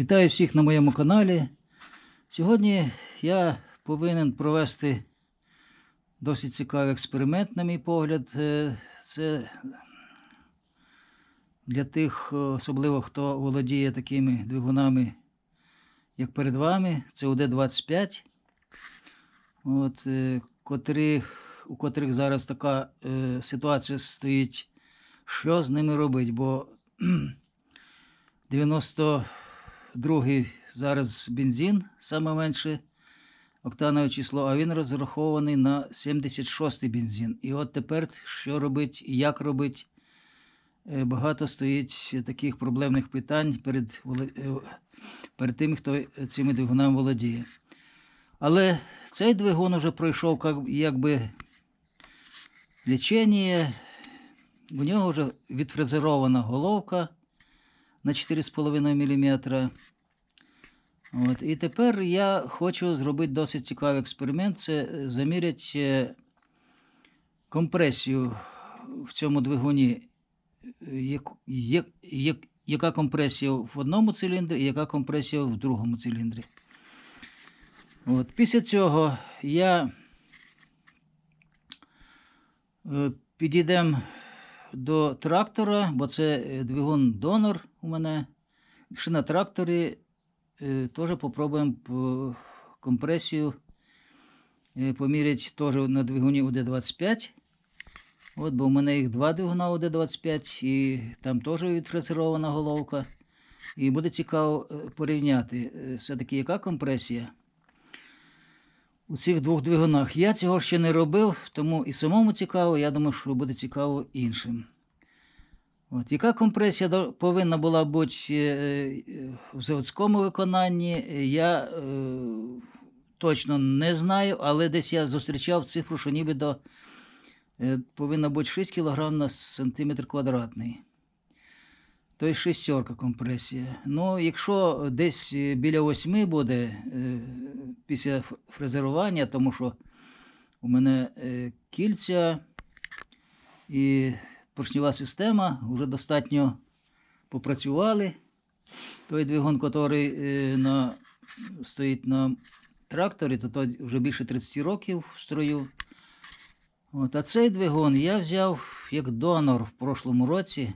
Вітаю всіх на моєму каналі. Сьогодні я повинен провести досить цікавий експеримент, на мій погляд. Е, Це для тих, особливо хто володіє такими двигунами, як перед вами, це УД-25, от, е, котрих, у котрих зараз така е, ситуація стоїть, що з ними робити, бо 92-й зараз бензин, саме менше октанове число, а він розрахований на 76-й бензин. І от тепер що робить і як робить, е, багато стоїть таких проблемних питань перед, е, перед тим, хто цими двигунами володіє. Але цей двигун вже пройшов як- якби лічення, у нього вже відфрезерована головка на 4,5 мм. От. І тепер я хочу зробити досить цікавий експеримент. Це заміряти е, компресію в цьому двигуні. Як- як- як- яка компресія в одному циліндрі і яка компресія в другому циліндрі. От. Після цього я е, підійдемо до трактора, бо це е, двигун донор у мене. Ще на тракторі е, теж попробуємо по- компресію е, поміряти теж на двигуні УД-25. От, бо в мене їх два двигуна УД-25, і там теж відфрезерована головка. І буде цікаво порівняти, все-таки яка компресія у цих двох двигунах. Я цього ще не робив, тому і самому цікаво, я думаю, що буде цікаво іншим. От, яка компресія повинна була бути е, е, в заводському виконанні, я е, точно не знаю, але десь я зустрічав цифру, що нібито е, повинна бути 6 кг на сантиметр квадратний. Тобто шестерка компресія. Ну, якщо десь е, біля 8 буде е, після фрезерування, тому що у мене е, кільця і поршнева система вже достатньо попрацювали. Той двигун, який на, стоїть на тракторі, то той вже більше 30 років в строю. От, а цей двигун я взяв як донор в прошлому році,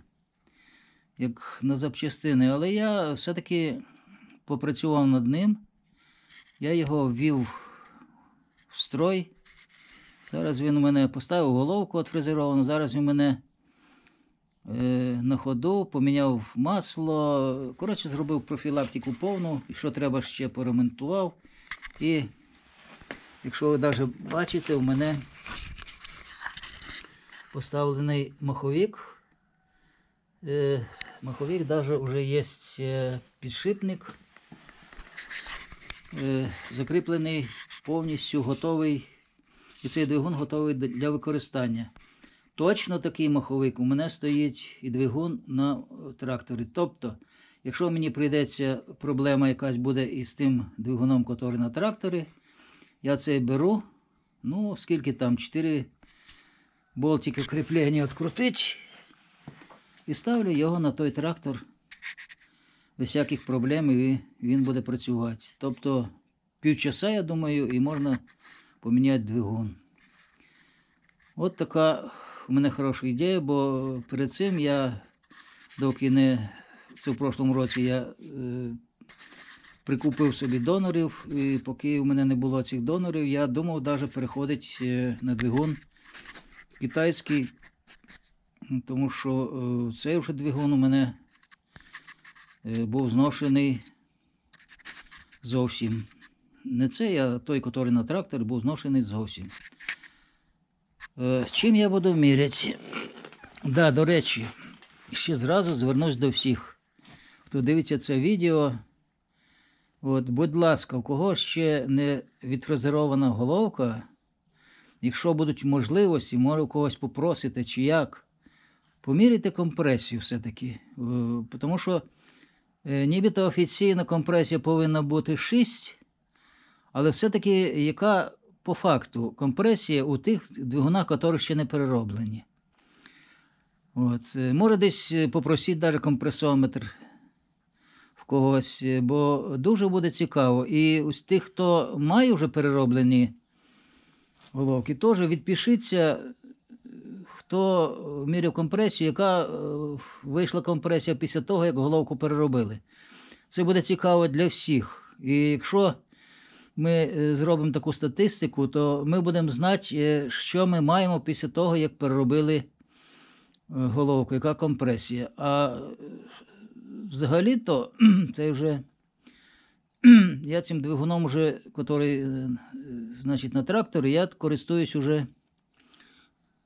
як на запчастини, але я все-таки попрацював над ним. Я його ввів в строй. Зараз він у мене поставив головку отфрезеровану, зараз він мене е, на ходу поміняв масло. Коротше, зробив профілактику повну, що треба ще поремонтував. І якщо ви навіть бачите, у мене поставлений маховик. Е, маховик навіть вже є е, підшипник, е, закріплений повністю готовий. І цей двигун готовий для використання. Точно такий маховик у мене стоїть і двигун на тракторі. Тобто, якщо мені прийдеться проблема якась буде із тим двигуном, який на тракторі, я цей беру. Ну, скільки там, 4 болтики кріплення відкрутить і ставлю його на той трактор без всяких проблем, і він буде працювати. Тобто півчаса, я думаю, і можна поміняти двигун. От така у мене хороша ідея, бо перед цим я, доки не це в прошлому році я е, прикупив собі донорів, і поки у мене не було цих донорів, я думав навіть переходити е, на двигун китайський, тому що е, цей вже двигун у мене е, був зношений зовсім. Не цей, а той, який на тракторі, був зношений зовсім. Е, Чим я буду міряти? Да, до речі, ще зразу звернусь до всіх, хто дивиться це відео. От, будь ласка, у кого ще не відфрезерована головка, якщо будуть можливості, може у когось попросити чи як, поміряйте компресію все-таки. Е, Тому що е, нібито офіційна компресія повинна бути 6, але все-таки яка по факту компресія у тих двигунах, які ще не перероблені. От. е, Може десь попросіть навіть компресометр в когось, бо дуже буде цікаво. І ось тих, хто має вже перероблені головки, теж відпишіться, хто міряв компресію, яка е, вийшла компресія після того, як головку переробили. Це буде цікаво для всіх. І якщо ми е, зробимо таку статистику, то ми будемо знати, е, що ми маємо після того, як переробили головку, яка компресія. А взагалі-то це вже я цим двигуном, вже, який, значить, на тракторі, я користуюсь уже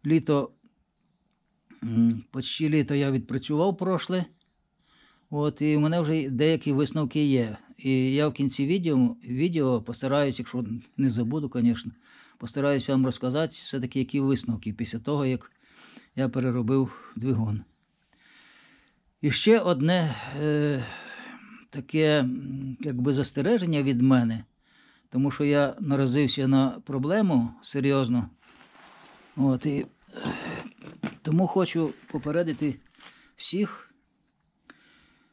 літо, почти літо я відпрацював прошле. От, і в мене вже деякі висновки є. І я в кінці відео, відео постараюсь, якщо не забуду, звісно, постараюсь вам розказати все-таки, які висновки після того, як я переробив двигун. І ще одне е, таке якби застереження від мене, тому що я наразився на проблему серйозно. От, і, тому хочу попередити всіх,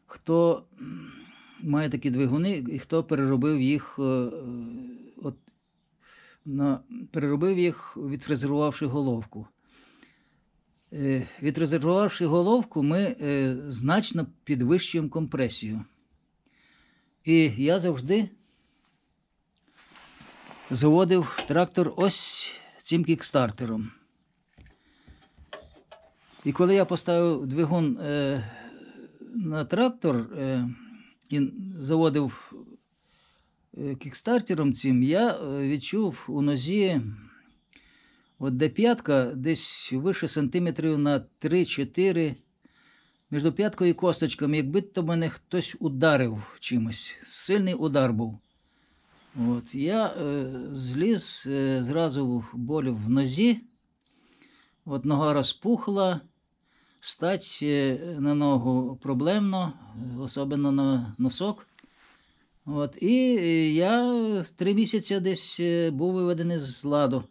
хто має такі двигуни і хто переробив їх, е, е, от, на, переробив їх, відфрезерувавши головку. Е, Відрезервувавши головку, ми значно підвищуємо компресію. І я завжди заводив трактор ось цим кікстартером. І коли я поставив двигун е, на трактор е, і заводив е, кікстартером цим, я е, відчув у нозі От де п'ятка десь вище сантиметрів на 3-4. Між п'яткою і косточками, якби то мене хтось ударив чимось. Сильний удар був. От, я е, зліз е, зразу боль в нозі. От нога розпухла. Стать е, на ногу проблемно, особливо на носок. От, і е, я три місяці десь е, був виведений з ладу.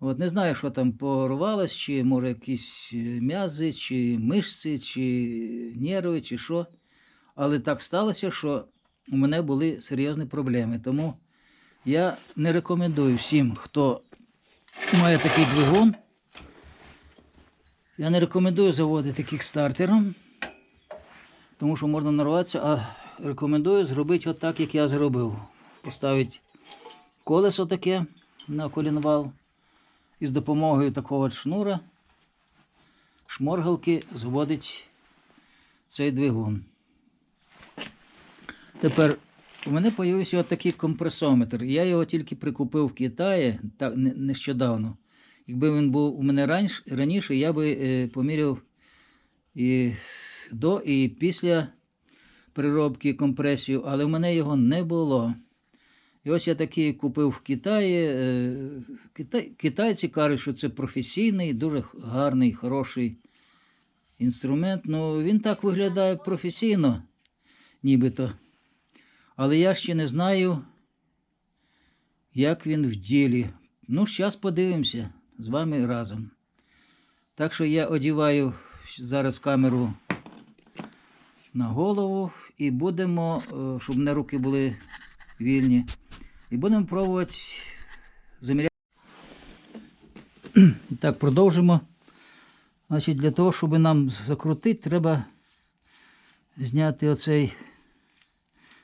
От не знаю, що там порвалось, чи може якісь м'язи, чи мишці, чи нерви, чи що. Але так сталося, що у мене були серйозні проблеми. Тому я не рекомендую всім, хто має такий двигун. Я не рекомендую заводити кікстартером, тому що можна нарватися, а рекомендую зробити отак, як я зробив. Поставити колесо таке на колінвал і з допомогою такого шнура, шморгалки зводить цей двигун. Тепер у мене з'явився отакий компресометр. Я його тільки прикупив в Китаї так, нещодавно. Якби він був у мене раніше, раніше я би е, поміряв і до і після переробки компресію, але в мене його не було. І ось я такий купив в Китаї. е, Китай, китайці кажуть, що це професійний, дуже гарний, хороший інструмент. Ну, він так виглядає професійно, нібито. Але я ще не знаю, як він в ділі. Ну, зараз подивимося з вами разом. Так що я одіваю зараз камеру на голову і будемо, е, щоб мене руки були вільні. І будемо пробувати заміряти. Так, продовжимо. Значить, для того, щоб нам закрутити, треба зняти оцей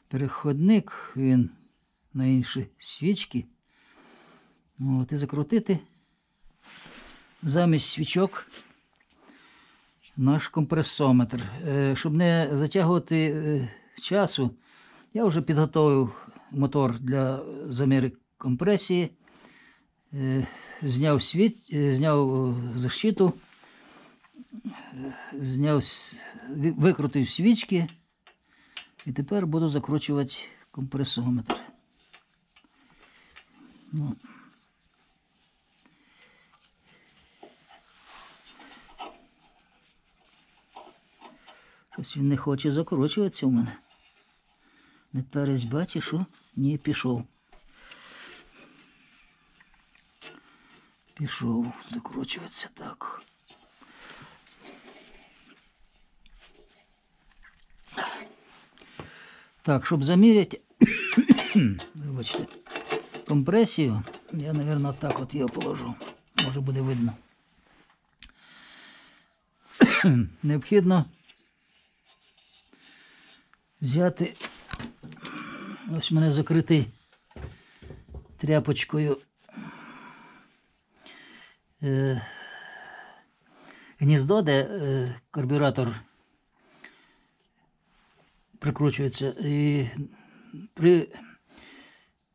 переходник, він на інші свічки. От, і закрутити замість свічок наш компресометр. Е, Щоб не затягувати е, часу, я вже підготовив мотор для заміри компресії, е, зняв, світ, зняв защиту, зняв, викрутив свічки і тепер буду закручувати компресометр. Ну. Щось він не хоче закручуватися у мене. Не та чи що? Ні, пішов. Пішов закручуватися так. Так, щоб заміряти, вибачте, компресію, я, мабуть, так от його положу. Може буде видно. Необхідно взяти. Ось мене закритий тряпочкою е, гніздо, де е, карбюратор прикручується. І при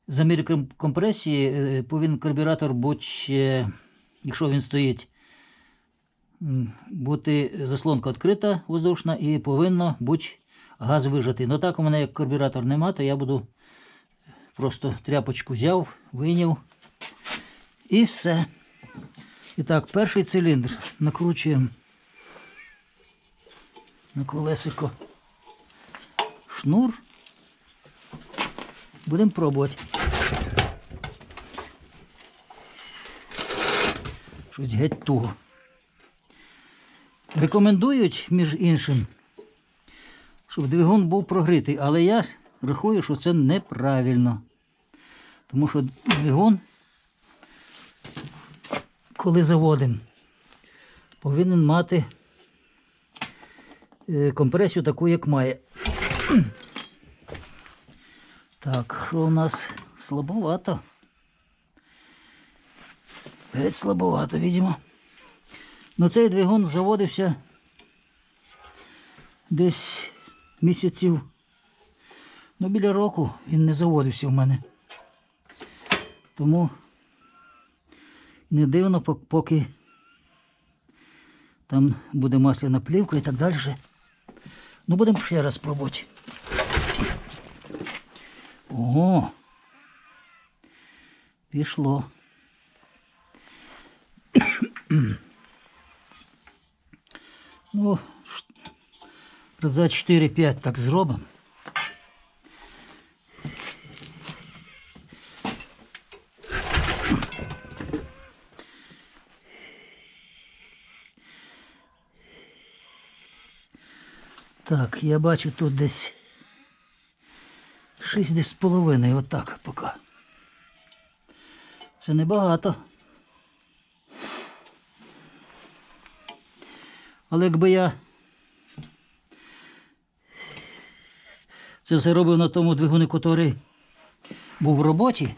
замірі компресії е, повинен карбюратор бути, е, якщо він стоїть, бути заслонка відкрита воздушна і повинно бути газ вижатий. Ну так у мене як карбюратор нема, то я буду просто тряпочку взяв, вийняв і все. І так, перший циліндр накручуємо на колесико шнур. Будемо пробувати. Щось геть туго. Рекомендують, між іншим, щоб двигун був прогрітий, але я рахую, що це неправильно. Тому що двигун, коли заводимо, повинен мати е, компресію таку, як має. Так, що у нас слабовато? Геть слабовато, видимо. Ну цей двигун заводився десь місяців. Ну, біля року він не заводився в мене. Тому не дивно, поки там буде масляна плівка і так далі. Ну, будемо ще раз пробувати. Ого. Пішло. ну, раза 4-5 так зробимо. Так, я бачу тут десь шість десь з половиною, отак поки. Це небагато. Але якби я це все робив на тому двигуні, який був в роботі,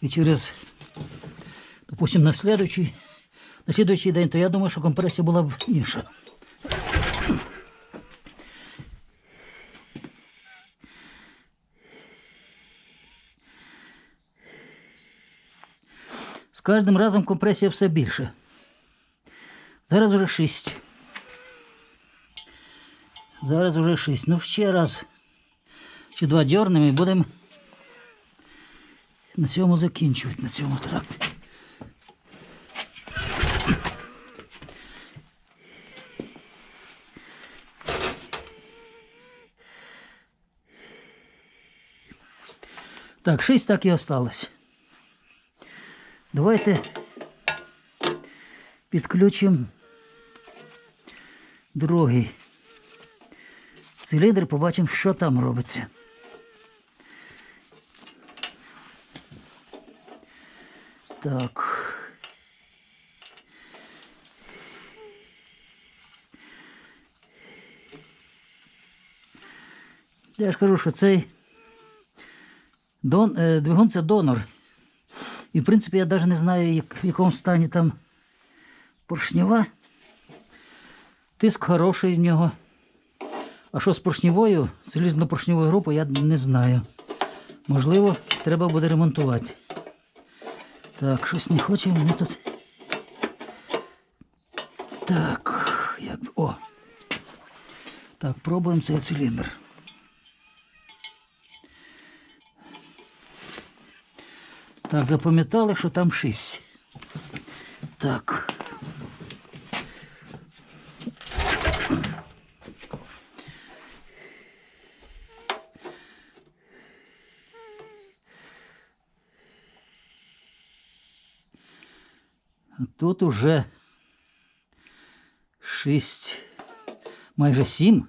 і через, допустим, на слідуючий, на слідуючий день, то я думаю, що компресія була б інша. З кожним разом компресія все більше. Зараз уже 6. Зараз уже 6. Ну ще раз. Чи два дьорнемо і будемо на цьому закінчувати, на цьому тракті. Так, 6 так і осталось. Давайте підключимо другий циліндр, побачимо, що там робиться. Так. Я ж кажу, що цей дон, е, двигун це донор. І, в принципі, я навіть не знаю, як, в якому стані там поршнева. Тиск хороший в нього. А що з поршневою, залізно-поршневою групою, я не знаю. Можливо, треба буде ремонтувати. Так, щось не хоче мені тут. Так, як. О. Так, пробуємо цей циліндр. Так, запам'ятали, що там 6. Так. А Тут уже 6, майже 7.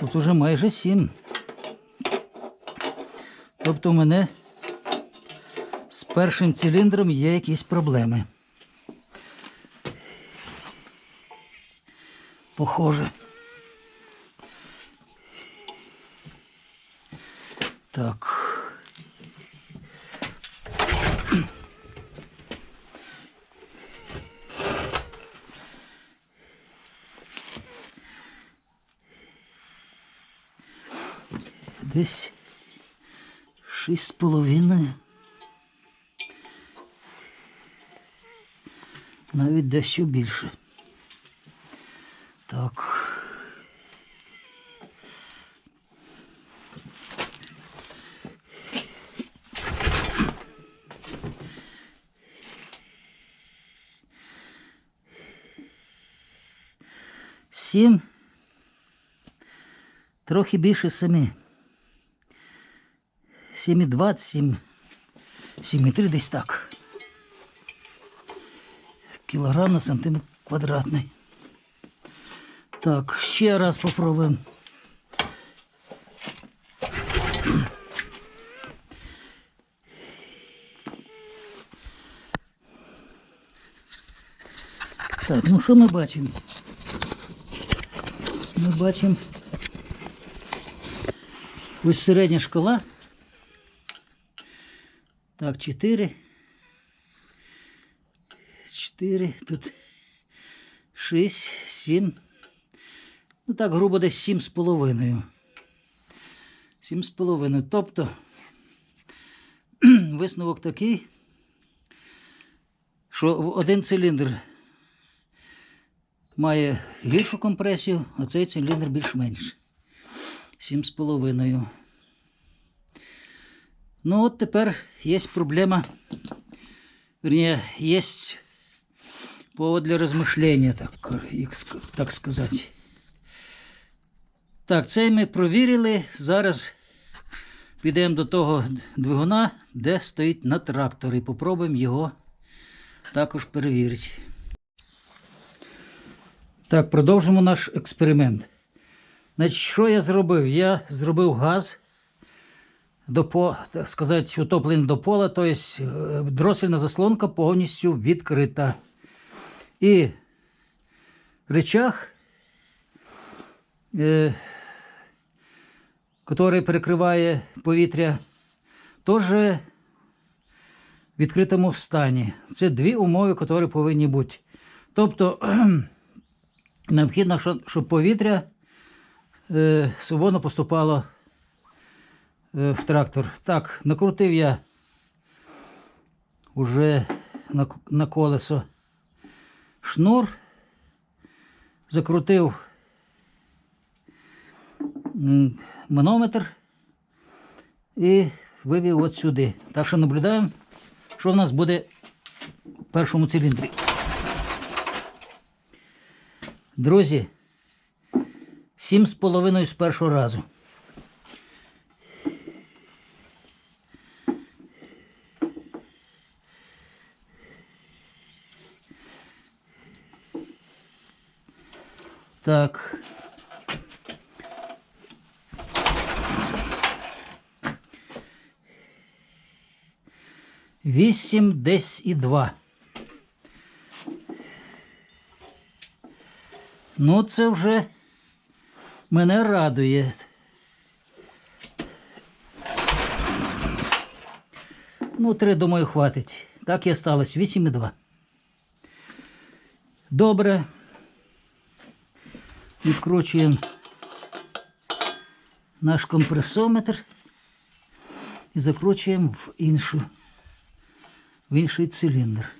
Тут уже майже сім. Тобто у мене з першим циліндром є якісь проблеми. Похоже. Так. Десь шість з половиною. Навіть дещо більше. Так. Сім. Трохи більше семи. 7,2, 7, 7,3 десь так. Кілограм на сантиметр квадратний. Так, ще раз попробуємо. Так, ну що ми бачимо? Ми бачимо ось середня шкала. Так, 4. 4. Тут 6, 7. Ну так, грубо десь 7 з половиною. 7 з половиною. Тобто висновок такий, що один циліндр має гіршу компресію, а цей циліндр більш-менш. 7 з половиною. Ну от тепер є проблема, вернее, є повод для розмишлення, так, так сказати. Так, це ми провірили. Зараз підемо до того двигуна, де стоїть на тракторі. Попробуємо його також перевірити. Так, продовжимо наш експеримент. Значить, що я зробив? Я зробив газ до по, так сказати, утоплення до пола, тобто е, дросельна заслонка повністю відкрита. І речах, е, який перекриває повітря, теж в відкритому стані. Це дві умови, які повинні бути. Тобто необхідно, щоб- повітря е, свободно поступало е, в трактор. Так, накрутив я уже на, на колесо шнур, закрутив манометр і вивів от сюди. Так що наблюдаємо, що в нас буде в першому циліндрі. Друзі, сім з половиною з першого разу. Так. Вісім десь і два. Ну, це вже мене радує. Ну, три, думаю, хватить. Так і осталось. Вісім і два. Добре. Відкручуємо наш компресометр і закручуємо в іншу, в інший циліндр.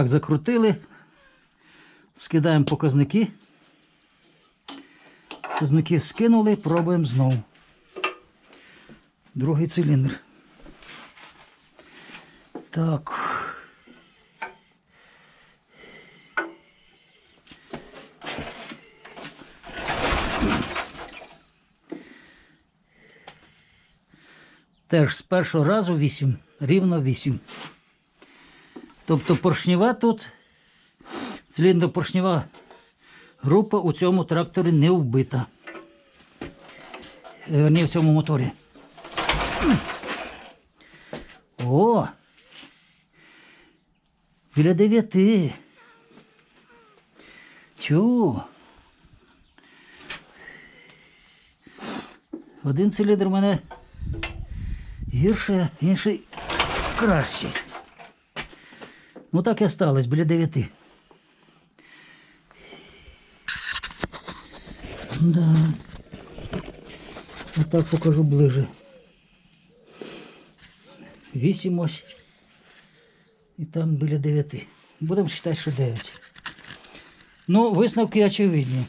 так закрутили. Скидаємо показники. Показники скинули, пробуємо знову. Другий циліндр. Так. Теж з першого разу 8, рівно 8. Тобто поршнева тут, циліндропоршнева група у цьому тракторі не вбита. Е, Не в цьому моторі. О! Біля дев'яти. Тю. Один циліндр у мене гірше, інший кращий. Ну так і осталось, біля дев'яти. Да. Отак покажу ближе. Вісім ось. І там біля дев'яти. Будемо вважати, що дев'ять. Ну, висновки очевидні.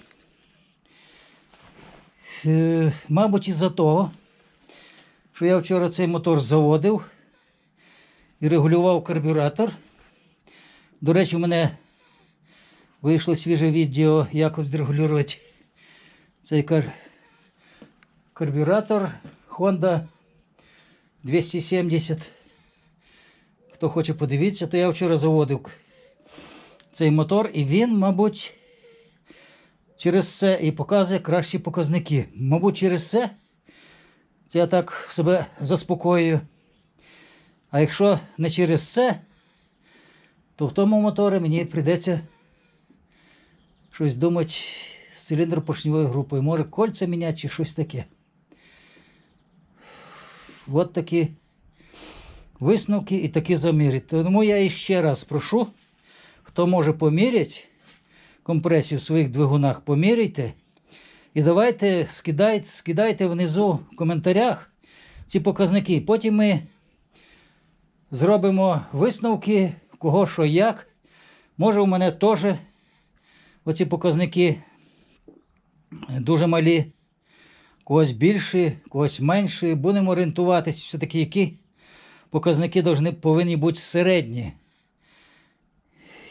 Е, мабуть, із-за того, що я вчора цей мотор заводив і регулював карбюратор. До речі, у мене вийшло свіже відео, як відрегулювати цей кар... карбюратор Honda 270. Хто хоче подивитися, то я вчора заводив цей мотор, і він, мабуть, через це і показує кращі показники. Мабуть, через це я так себе заспокоюю. А якщо не через це, то в тому моторі мені прийдеться щось думати з циліндр поршневою групою. Може кольця міняти чи щось таке. От такі висновки і такі заміри. Тому я іще раз прошу, хто може поміряти компресію в своїх двигунах, поміряйте. І давайте скидайте, скидайте внизу в коментарях ці показники. Потім ми зробимо висновки, кого що як. Може, у мене теж оці показники дуже малі, когось більші, когось менші. Будемо орієнтуватися все-таки, які показники повинні бути середні.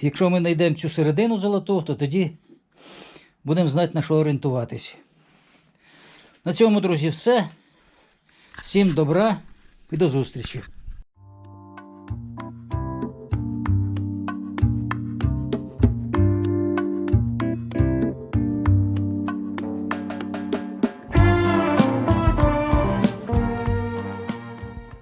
Якщо ми знайдемо цю середину золоту, то тоді будемо знати, на що орієнтуватися. На цьому, друзі, все. Всім добра і до зустрічі.